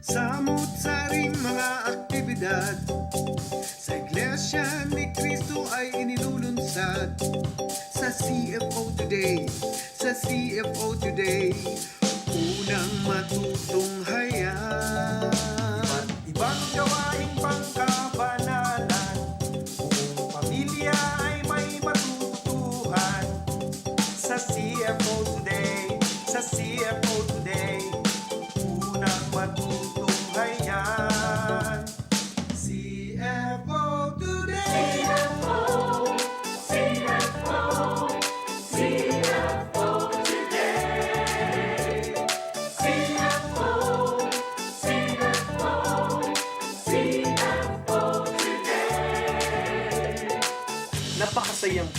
Samut-saring mga aktibidad Sa Iglesia ni Cristo ay inilulunsad Sa CFO Today Sa CFO Today Unang matutunghayan. At ibang gawaing pangkabanalan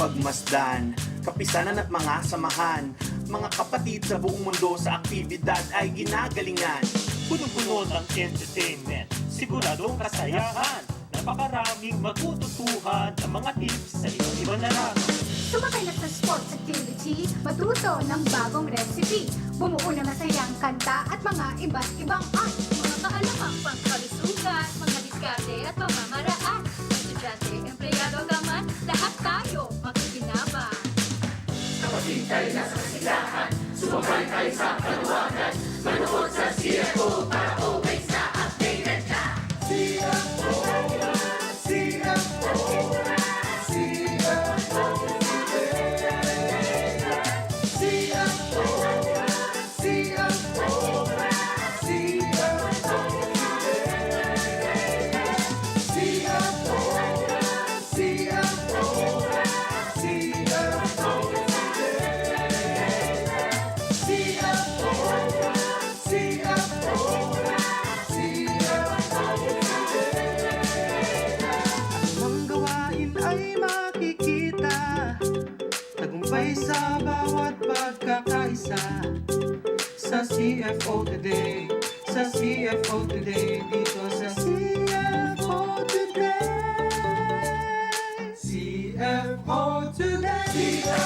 pagmasdan, kapisanan at mga samahan, mga kapatid sa buong mundo sa aktibidad ay ginagalingan. Punong-puno ng entertainment, siguradong kasayahan. Napakaraming matututuhan ng mga tips sa iba't ibang larangan. Sumakay na sa sports activity, matuto ng bagong recipe, bumuo ng masayang kanta at mga iba't ibang art. Mga kaalamang pangkalusugan, mga diskarte at pamamaraan. Ang Today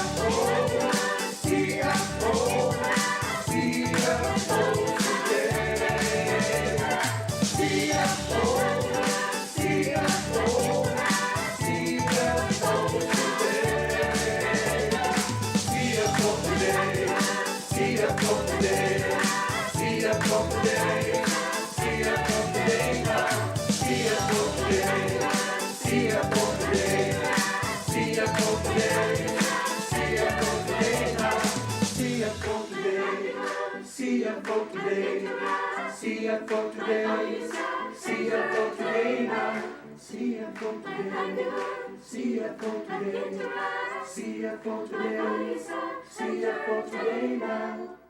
CFO today, CFO today now. CFO today, CFO today, CFO today, CFO today now.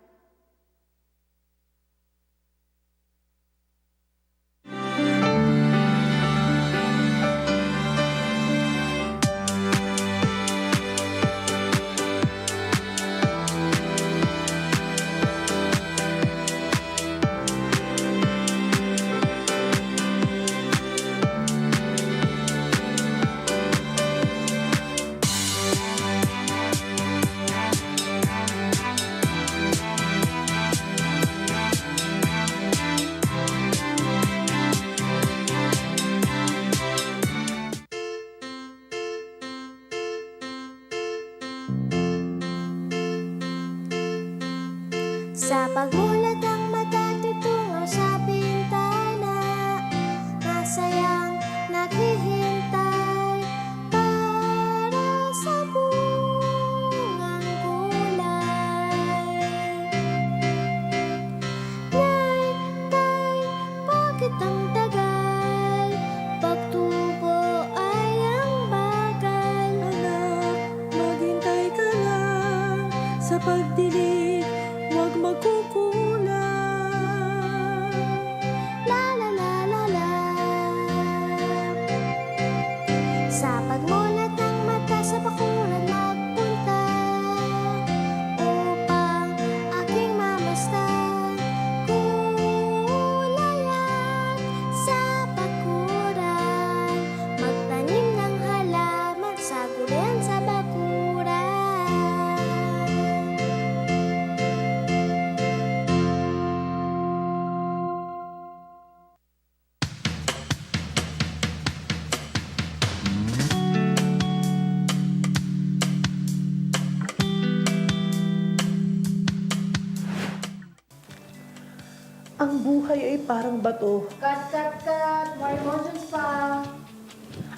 Parang bato. Cut, cut, cut. More emotions pa.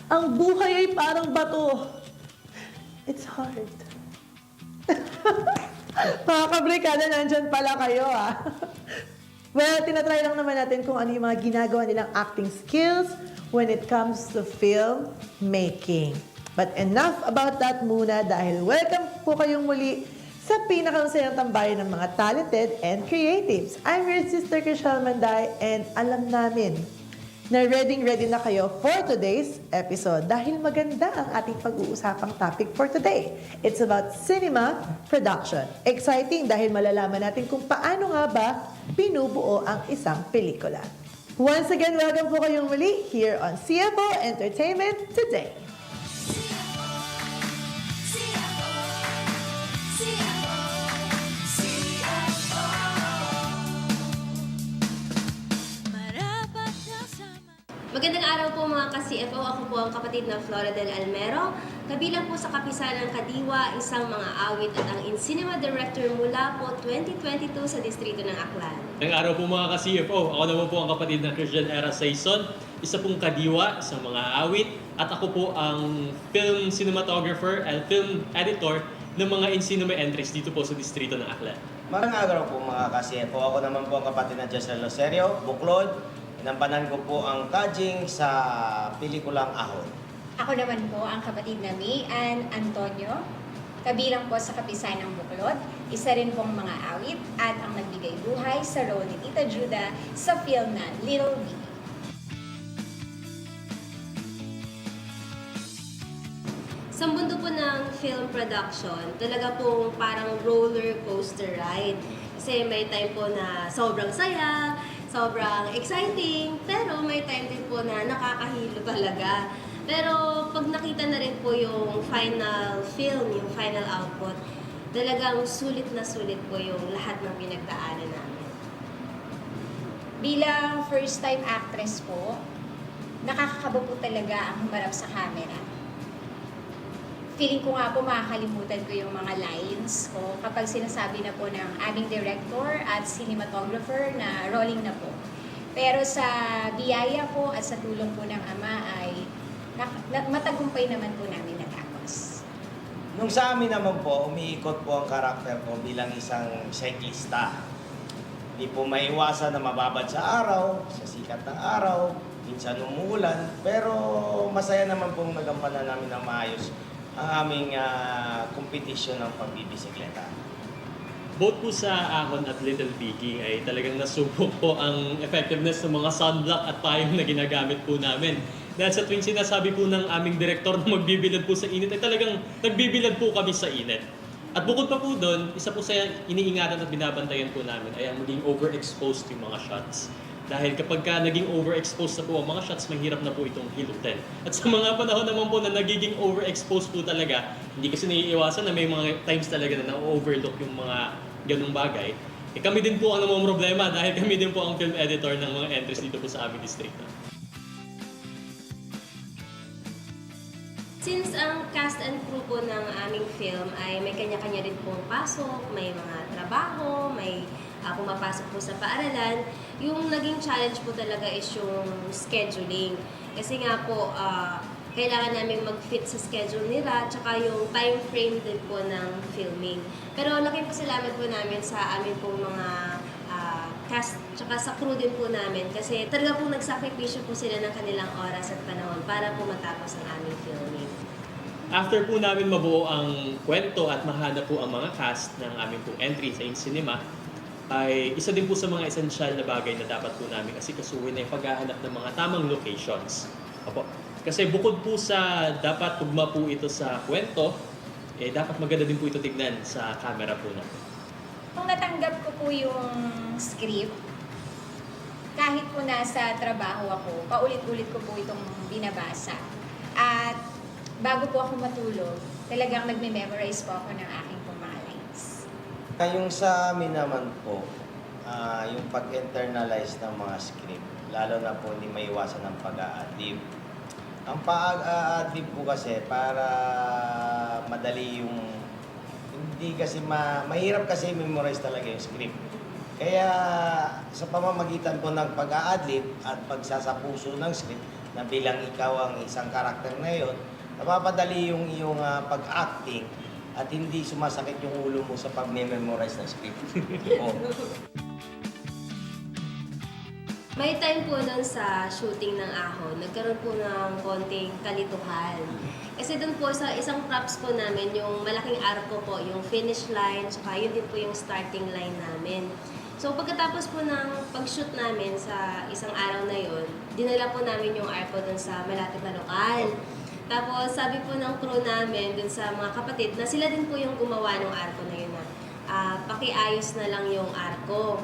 Ang buhay ay parang bato. It's hard. Mga kabrikada, nandyan pala kayo ah. well, tinatry lang naman natin kung ano yung mga ginagawa nilang acting skills when it comes to film making. But enough about that muna dahil welcome po kayong muli sa pinakamasayang tambayan ng mga talented and creatives. I'm your sister Chriselle Manday and alam namin na ready-ready na kayo for today's episode dahil maganda ang ating pag-uusapang topic for today. It's about cinema production. Exciting dahil malalaman natin kung paano nga ba binubuo ang isang pelikula. Once again, welcome po kayong muli here on CFO Entertainment Today. Araw po mga ka-CFO. Ako po ang kapatid na Flora del Almero. Kabilang po sa kapisanan ng Kadiwa, isang mga awit at ang in-cinema director mula po 2022 sa distrito ng Aklan. Ang araw po mga ka-CFO, ako naman po ang kapatid ng Christian Era Saison, isa pong kadiwa sa mga awit, at ako po ang film cinematographer and film editor ng mga in-cinema entries dito po sa distrito ng Aklan. Magandang araw po mga ka-CFO. Ako naman po ang kapatid na Jessel Loserio, Buklod. Inampanan ko po ang kajing sa pelikulang Ahon. Ako naman po ang kapatid na May Ann Antonio, kabilang po sa kapisan ng Buklod, isa rin pong mga awit at ang nagbigay buhay sa role ni Tita Juda sa film na Little Bee. Sa mundo po ng film production, talaga pong parang roller coaster ride. Kasi may time po na sobrang saya, sobrang exciting, pero may time din po na nakakahilo talaga. Pero pag nakita na rin po yung final film, yung final output, talagang sulit na sulit po yung lahat ng pinagdaanan namin. Bilang first time actress po, nakakakaba po talaga ang humarap sa camera. Feeling ko nga po makakalimutan ko yung mga lines ko kapag sinasabi na po ng aming director at cinematographer na rolling na po. Pero sa biyaya po at sa tulong po ng ama ay matagumpay naman po namin natapos. Nung sa amin naman po, umiikot po ang karakter ko bilang isang cyclista. Hindi po maiwasan na mababad sa araw, sa sikat ng araw, minsan umuulan, pero masaya naman pong nagampanan namin ng maayos ang aming ah, kompetisyon ng pagbibisikleta. Both po sa Ahon at Little Biggie ay talagang nasubok po ang effectiveness ng mga sunblock at payong na ginagamit po namin. Dahil sa tuwing sinasabi po ng aming direktor na magbibilad po sa init, ay talagang nagbibilad po kami sa init. At bukod pa po doon, isa po sa iniingatan at binabantayan po namin ay ang maging overexposed yung mga shots. Dahil kapag ka naging overexposed na po ang mga shots, mahirap na po itong hilutin. At sa mga panahon naman po na nagiging overexposed po talaga, hindi kasi naiiwasan na may mga times talaga na na-overlook yung mga ganung bagay. Eh kami din po ang namang problema dahil kami din po ang film editor ng mga entries dito po sa aming distrito. Since ang cast and crew po ng aming film ay may kanya-kanya rin pong pasok, may mga trabaho, may ah, pumapasok po sa paaralan, yung naging challenge po talaga is yung scheduling. Kasi nga po, ah, kailangan namin mag-fit sa schedule nila, tsaka yung time frame din po ng filming. Pero laking pasalamat po namin sa amin pong mga ah, cast, tsaka sa crew din po namin kasi talaga pong nagsakripisyo po sila ng kanilang oras at panahon para po matapos ang aming filming. After po namin mabuo ang kwento at mahanap po ang mga cast ng aming pong entry sa In Cinema, ay isa din po sa mga esensyal na bagay na dapat po namin kasi kasuhin ay paghahanap ng mga tamang locations. Opo. Kasi bukod po sa dapat tugma po ito sa kwento, eh dapat maganda din po ito tignan sa camera po natin. Kung natanggap ko po yung script, kahit po nasa trabaho ako, paulit-ulit ko po itong binabasa. At bago po ako matulog, talagang nagme-memorize po ako ng aking. Yung sa amin naman po, ah, yung pag-internalize ng mga script, lalo na po hindi maiwasan ng pag-a-adlib. Ang pag-a-adlib po kasi para madali yung hindi kasi ma mahirap kasi memorize talaga yung script. Kaya sa pamamagitan po ng pag-a-adlib at pagsasapuso ng script na bilang ikaw ang isang karakter na yon, napapadali yung iyong ah, pag-acting at hindi sumasakit yung ulo mo sa pag-memorize ng script. Oo. May time po nun sa shooting ng Ahon, nagkaroon po ng konting kalituhan. Kasi dun po sa isang props po namin, yung malaking arko po, yung finish line, tsaka yun din po yung starting line namin. So pagkatapos po ng pag-shoot namin sa isang araw na yun, dinala po namin yung arko dun sa malapit na lokal. Tapos sabi po ng crew namin dun sa mga kapatid na sila din po yung gumawa ng arko na yun na ah, pakiayos na lang yung arko.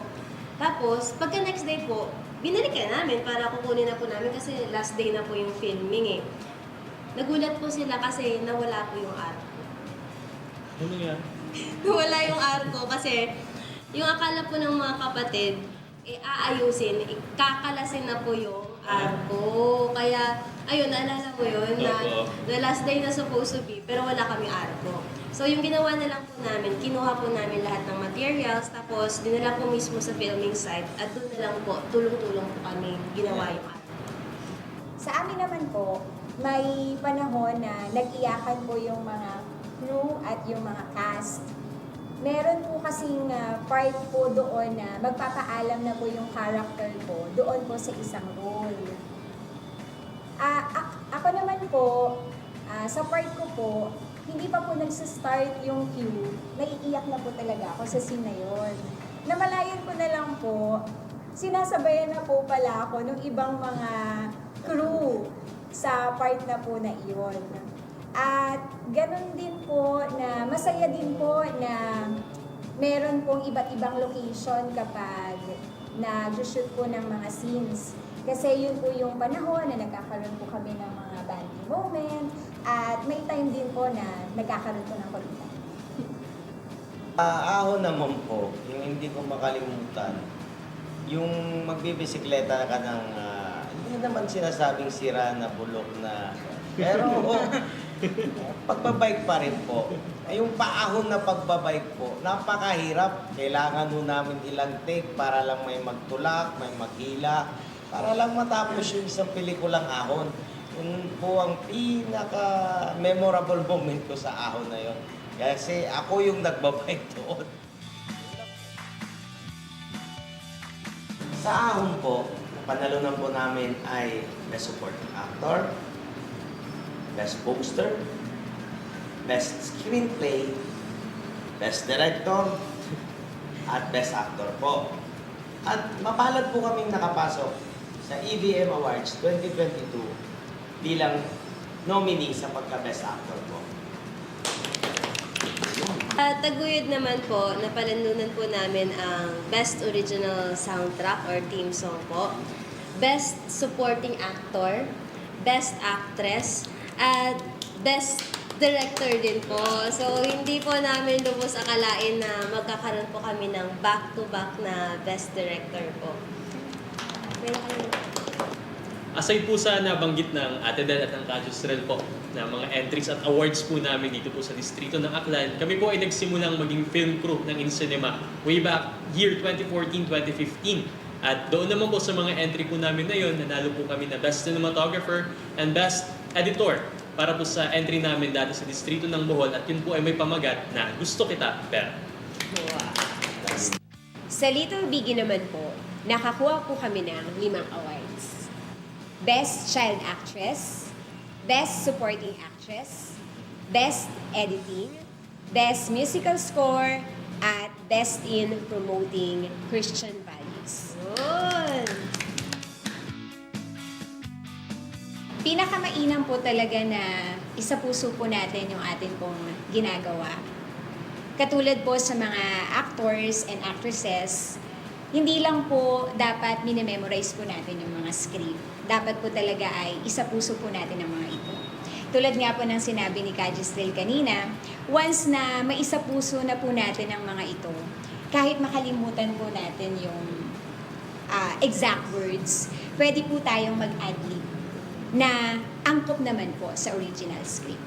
Tapos, pagka next day po, binalikan namin para kukunin na po namin kasi last day na po yung filming eh. Nagulat po sila kasi nawala po yung arko. Ano yan? nawala yung arko kasi yung akala po ng mga kapatid, eh, aayusin, eh, kakalasin na po yung arko. Kaya, ayun, naalala ko yun na Opo. the last day na supposed to be, pero wala kami arko. So, yung ginawa na lang po namin, kinuha po namin lahat ng materials, tapos dinala po mismo sa filming site, at doon na lang po, tulong-tulong po kami ginawa yung arko. Sa amin naman po, may panahon na nag-iyakan po yung mga crew at yung mga cast. Meron po kasing ah, part po doon na magpapaalam na po yung character ko doon po sa isang role. Ak- ako naman po, ah, sa part ko po, hindi pa po nagsistart yung cue, naiiyak na po talaga ako sa scene na yun. Namalayan ko na lang po, sinasabayan na po pala ako ng ibang mga crew sa part na po na iyon. At ganun din po na masaya din po na meron pong iba't ibang location kapag nag-shoot po ng mga scenes. Kasi yun po yung panahon na nagkakaroon po kami ng mga bonding moment at may time din po na nagkakaroon po ng kulitan. Ah, ahon naman po, yung hindi ko makalimutan, yung magbibisikleta ka ng, ah, hindi naman sinasabing sira na bulok na, pero oh, pagbabike pa rin po. Ay, yung paahon na pagbabike po, napakahirap. Kailangan ho namin ilang take para lang may magtulak, may maghila, para lang matapos yung isang pelikulang ahon. Yun po ang pinaka-memorable moment ko sa ahon na yon. Kasi ako yung nagbabike doon. Sa ahon po, panalunan po namin ay Best Supporting Actor, Best Poster, Best Screenplay, Best Director, at Best Actor po. At mapalad po kaming nakapasok sa EBM Awards 2022 bilang nominee sa pagka-Best Actor po. At taguyod naman po, napalanunan po namin ang Best Original Soundtrack or Theme Song po, Best Supporting Actor, Best Actress, at Best Director din po. So, hindi po namin lubos akalain na magkakaroon po kami ng back-to-back na Best Director po. Meron kami Aside po sa nabanggit ng Ate Del at ng Cassius Rel po na mga entries at awards po namin dito po sa distrito ng Aklan, kami po ay nagsimulang maging film crew ng InCinema way back year 2014-2015. At doon naman po sa mga entry po namin na yun, nanalo po kami na Best Cinematographer and Best Editor para po sa entry namin dati sa distrito ng Bohol at yun po ay may pamagat na gusto kita, pero Sa Little Biggie naman po, nakakuha po kami ng limang awards. Best Child Actress, Best Supporting Actress, Best Editing, Best Musical Score, at Best in Promoting Christian Values. Yun! Pinakamainam po talaga na isa puso po natin yung atin pong ginagawa. Katulad po sa mga actors and actresses, hindi lang po dapat minememorize po natin yung mga script. Dapat po talaga ay isa puso po natin ang mga ito. Tulad nga po ng sinabi ni Kajistrel kanina, once na maisa puso na po natin ang mga ito, kahit makalimutan po natin yung ah, exact words, pwede po tayong mag-adlib na angkop naman po sa original script.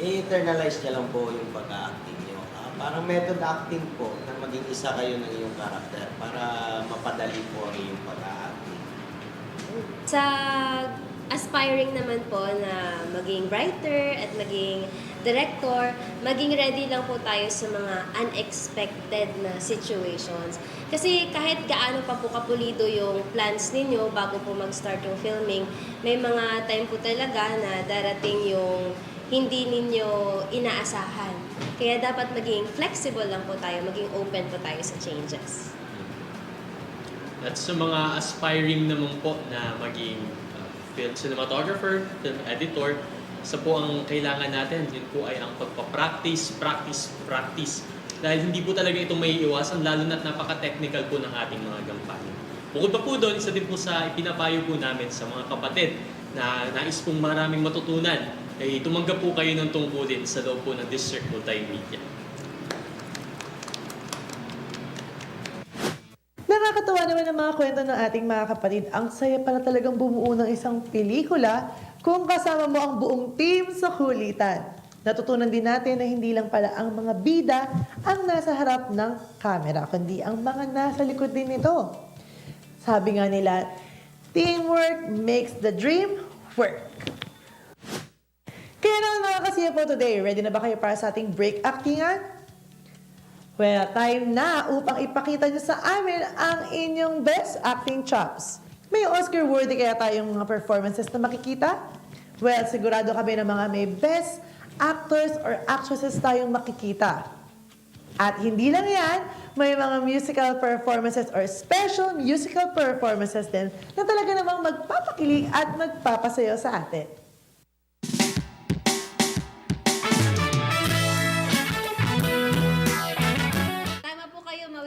i-internalize niya lang po yung pag-acting niyo. Ah, Parang method acting po na maging isa kayo ng iyong karakter para mapadali po ang iyong pag-acting. Sa aspiring naman po na maging writer at maging director, maging ready lang po tayo sa mga unexpected na situations. Kasi kahit gaano pa po kapulido yung plans ninyo bago po mag-start yung filming, may mga time po talaga na darating yung hindi ninyo inaasahan. Kaya dapat maging flexible lang po tayo, maging open po tayo sa changes. At sa mga aspiring naman po na maging film cinematographer, film editor, isa po ang kailangan natin, yun po ay ang pagpa-practice, practice, practice. Dahil hindi po talaga ito may iwasan, lalo na't napaka-technical po ng ating mga gampanin. Bukod pa po doon, isa din po sa ipinapayo po namin sa mga kapatid na nais pong maraming matutunan, ay tumanggap po kayo ng tungkulin sa loob po ng District Multimedia. Nakakatawa naman ang mga kwento ng ating mga kapatid. Ang saya pala talagang bumuo ng isang pelikula kung kasama mo ang buong team sa kulitan. Natutunan din natin na hindi lang pala ang mga bida ang nasa harap ng camera, kundi ang mga nasa likod din nito. Sabi nga nila, teamwork makes the dream work. Kaya naman mga kasiya po today, ready na ba kayo para sa ating break actingan? Well, time na upang ipakita nyo sa amin ang inyong best acting chops. May Oscar-worthy kaya tayong mga performances na makikita? Well, sigurado kami na mga may best actors or actresses tayong makikita. At hindi lang yan, may mga musical performances or special musical performances din na talaga namang magpapakilig at magpapasayo sa atin.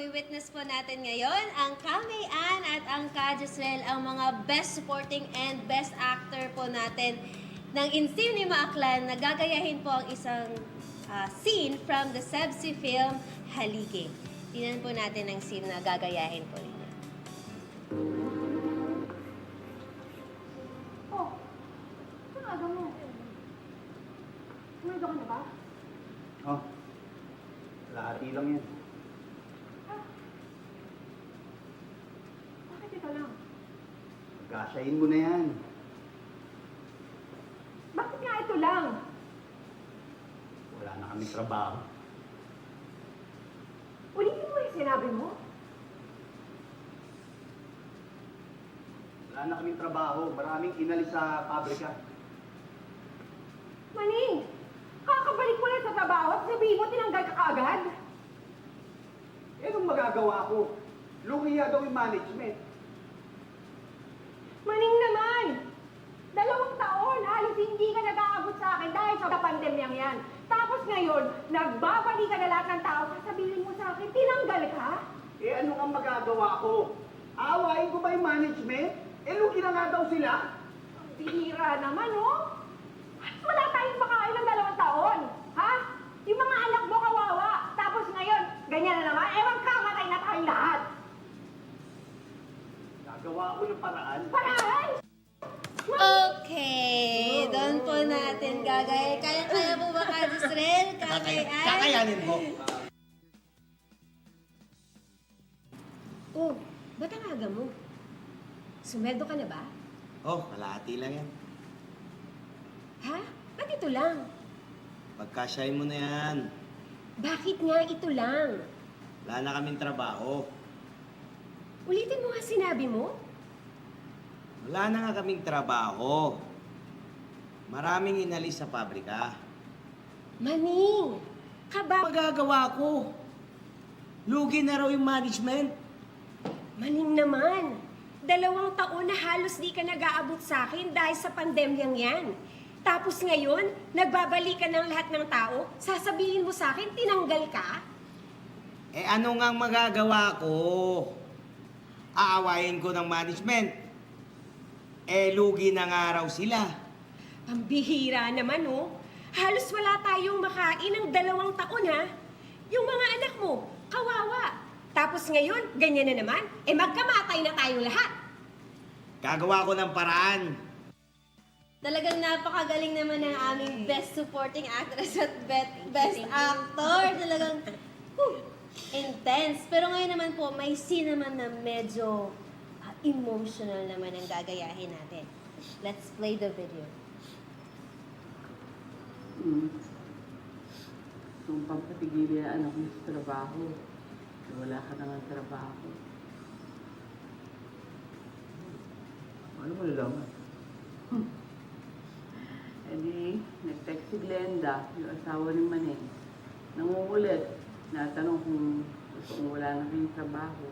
Mawi-witness po natin ngayon ang Kamay Ann at ang Ka ang mga best supporting and best actor po natin ng Insim ni Maaklan na gagayahin po ang isang ah, scene from the Sebsi film Halige. Tingnan po natin ang scene na gagayahin po ninyo. Oh, ang aga mo. Umaga ka na ba? Oh, lahati lang yan. Ito lang? Pagkasayin mo na yan. Bakit nga ito lang? Wala na kami trabaho. Ulitin mo yung sinabi mo. Wala na kaming trabaho. Maraming inalis sa pabrika. Maning, kakabalik mo lang sa trabaho at sabihin mo tinanggal ka kaagad? Eh, anong magagawa ko? Lumiya daw yung management. Maning naman! Dalawang taon, halos hindi ka nag-aabot sa akin dahil sa pandemyang yan. Tapos ngayon, nagbabalik ka na lahat ng tao, sasabihin mo sa akin, tinanggal ka? Eh, ano ang magagawa ko? Awayin ko ba yung management? Eh, lugi na nga daw sila. Ang bihira naman, oh! Wala tayong makain ng dalawang taon, ha? Yung mga anak mo kawawa. Kakayanin mo. Oh, ba't ang aga mo? Sumeldo ka na ba? Oh, kalahati lang yan. Ha? Ba't ito lang? Pagkasayin mo na yan. Bakit nga ito lang? Wala na kaming trabaho. Ulitin mo nga sinabi mo? Wala na nga kaming trabaho. Maraming inalis sa pabrika. Maning! Kaba... Magagawa ko. Lugi na raw yung management. Maning naman! Dalawang taon na halos di ka nag-aabot sa akin dahil sa pandemyang yan. Tapos ngayon, nagbabalikan ng lahat ng tao, sasabihin mo sa akin, tinanggal ka? Eh ano nga ang magagawa ko? Aawayin ko ng management. Eh lugi na nga raw sila. Pambihira naman, oh. Halos wala tayong makain ng dalawang taon, ha? Yung mga anak mo, kawawa. Tapos ngayon, ganyan na naman. Eh magkamatay na tayong lahat. Gagawa ko ng paraan. Talagang napakagaling naman ng aming best supporting actress at bet- best actor. Talagang whew, intense. Pero ngayon naman po, may scene naman na medyo ah, emotional naman ang gagayahin natin. Let's play the video. Hmm. Pampatigil yung anak mo sa trabaho, wala ka na nga trabaho. Ano mo nalaman? E di, nag-text si Glenda, yung asawa ni Maneng. Nangungulit, natanong kung gusto kong wala na kayong trabaho.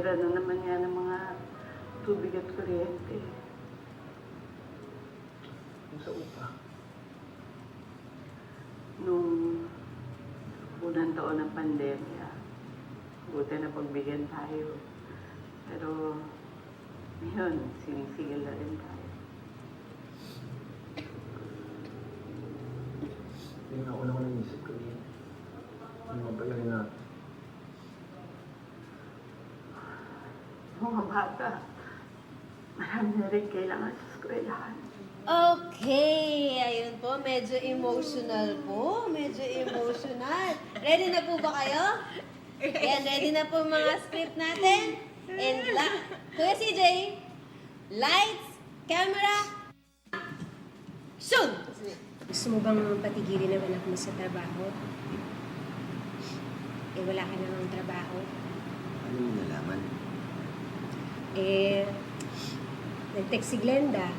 Mahira na naman yan ng mga tubig at kuryente. Yung sa upa. Nung unang taon ng pandemya, buti na pagbigyan tayo. Pero ngayon, sinisigil na rin tayo. Yung nauna ko naisip ko yun. Yung mabayarin natin. Bata, marami na rin kailangan sa eskwelahan. Okay, ayun po, medyo emotional po. Medyo emotional. Ready na po ba kayo? Ayan, ready na po mga script natin. And la Kuya CJ, lights, camera, shoot! Gusto mo bang patigilin ang anak mo sa trabaho? Eh, wala ka namang trabaho. Ano mo nalaman? Eh, nag-text si Glenda,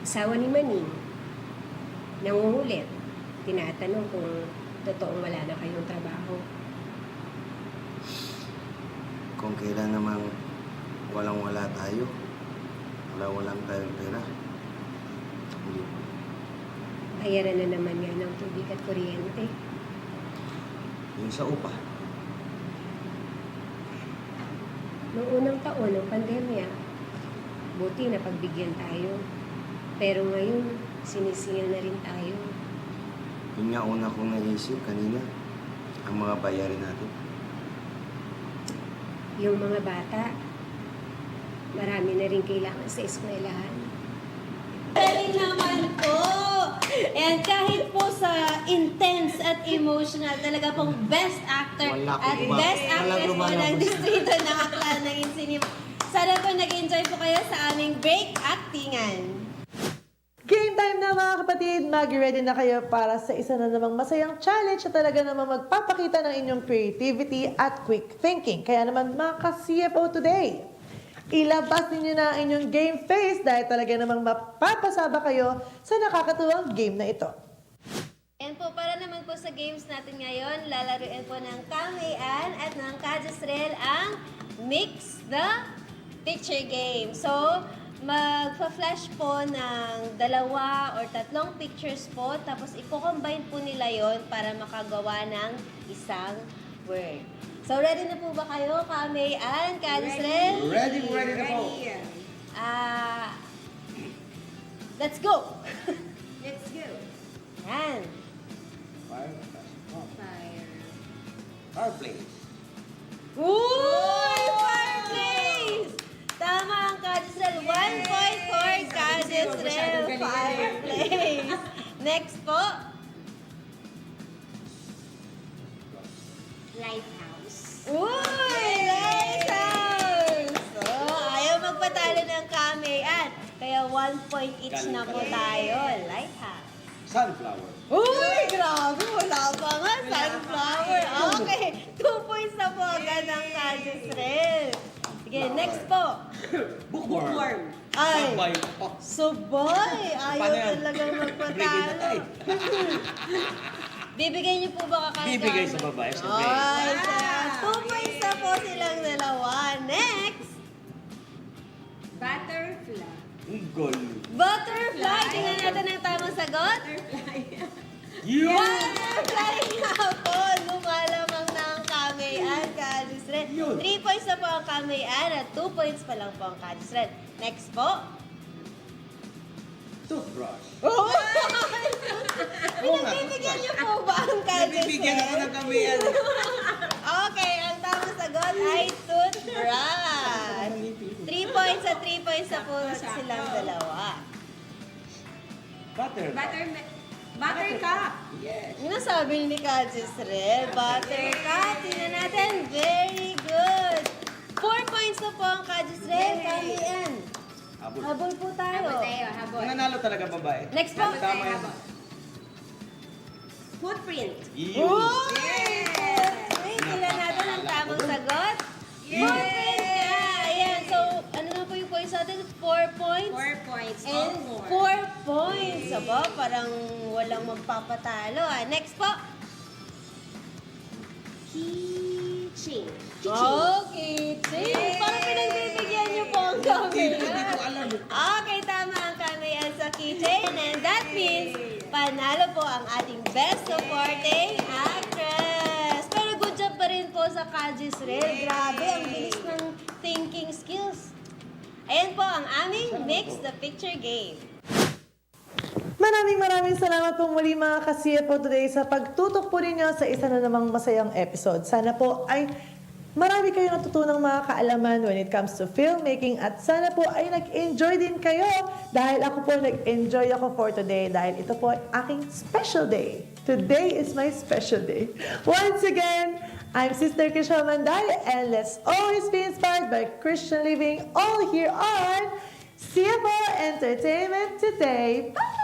asawa ni Maning, nangungulit. Tinatanong kung totoong wala na kayong trabaho. Kung kailan namang walang-wala tayo, wala-walang tayong pera. Hindi po. Bayaran na naman yan ng tubig at kuryente. Yung sa upa. Noong unang taon ng pandemya, buti na pagbigyan tayo. Pero ngayon, sinisingil na rin tayo. Yun nga una kong naisip kanina, ang mga bayarin natin. Yung mga bata, marami na rin kailangan sa eskwelahan. Galing naman po! And kahit po sa intense at emotional, talaga pong best actor Wala akong at luma- best actress po lumalabas. ng distrito ng Aklan ng Insinima. Sana po nag-enjoy po kayo sa aming break actingan. Game time na mga kapatid! Mag-ready na kayo para sa isa na namang masayang challenge na talaga namang magpapakita ng inyong creativity at quick thinking. Kaya naman mga ka-CFO today, ilabas ninyo na ang inyong game face dahil talaga namang mapapasaba kayo sa nakakatuwang game na ito. And po, para naman po sa games natin ngayon, lalaruin po ng Kamayan at ng Kajasrel ang Mix the Picture Game. So, magpa-flash po ng dalawa or tatlong pictures po, tapos i-combine po nila yon para makagawa ng isang word. So, ready na po ba kayo, Kamayan, Kajasrel? Ready, ready na po. Ah, let's go! Let's go! Yan. Fire, Fire. fireplace. Uy! Fireplace! Tama ang Kadisrel. One point for Kadisrel. Fireplace. Next po. Lighthouse. Uy! Lighthouse! Oh, ayaw magpatalo ng kameyan. Kaya one point each na po tayo. Lighthouse. Sunflower. Uy! Grabe! Wala pa nga. Sunflower. Okay. Two points na po agad ng Kadisrel. Sige, next po. Bookworm. Ay! Sabay. Subay! Ayaw Paano yan? talagang magpatalo. Bibigay niyo po ba kakay Bibigay sa babae, sa babae. Ay, Gol. Butterfly! Tingnan natin ang tamang sagot. Yun! Butterfly nga po! Lumalamang na ang Kameyan, Kadisred. Yun. Three points na po ang Kameyan at two points pa lang po ang Kadisred. Next po. Toothbrush. Oh! Pinagbibigyan niyo po ba ang Kadis Bibigyan ako ng kamihan. Okay, ang tamang sagot ay toothbrush. Three points at three points na po silang dalawa. Butter. Butter, buttercup. Yes. Yung nasabi ni Kadis Red, buttercup. Tingnan natin, very good. Four points na po ang Kadis Red. Kami yan. Habol. Habol po tayo. Habol tayo, habol. Ang nanalo talaga babae. Next po. Tama yan. Footprint. Iyo. Uy! Footprint. Tingnan natin ang tamang sagot. Footprint 4 points. 4 points. And 4 points. Aba, parang walang magpapatalo. Ah. Next po. Kiching. Oh, kitchen. Parang pinagbibigyan niyo po ang kamay. alam. Okay, tama ang kamay ay sa kitchen. And that means, panalo po ang ating best supporting actress. Pero good job pa rin po sa Kajis Red. Grabe, ang bilis ng thinking skills. Ayan po ang aming Mix the Picture game. Maraming maraming salamat po muli mga po today sa pagtutok po ninyo sa isa na namang masayang episode. Sana po ay marami kayong natutunang mga kaalaman when it comes to filmmaking at sana po ay nag-enjoy din kayo dahil ako po nag-enjoy ako for today dahil ito po ay aking special day. Today is my special day. Once again, I'm Sister Kisha Manday and let's always be inspired by Christian living all here on CFO Entertainment Today. Bye!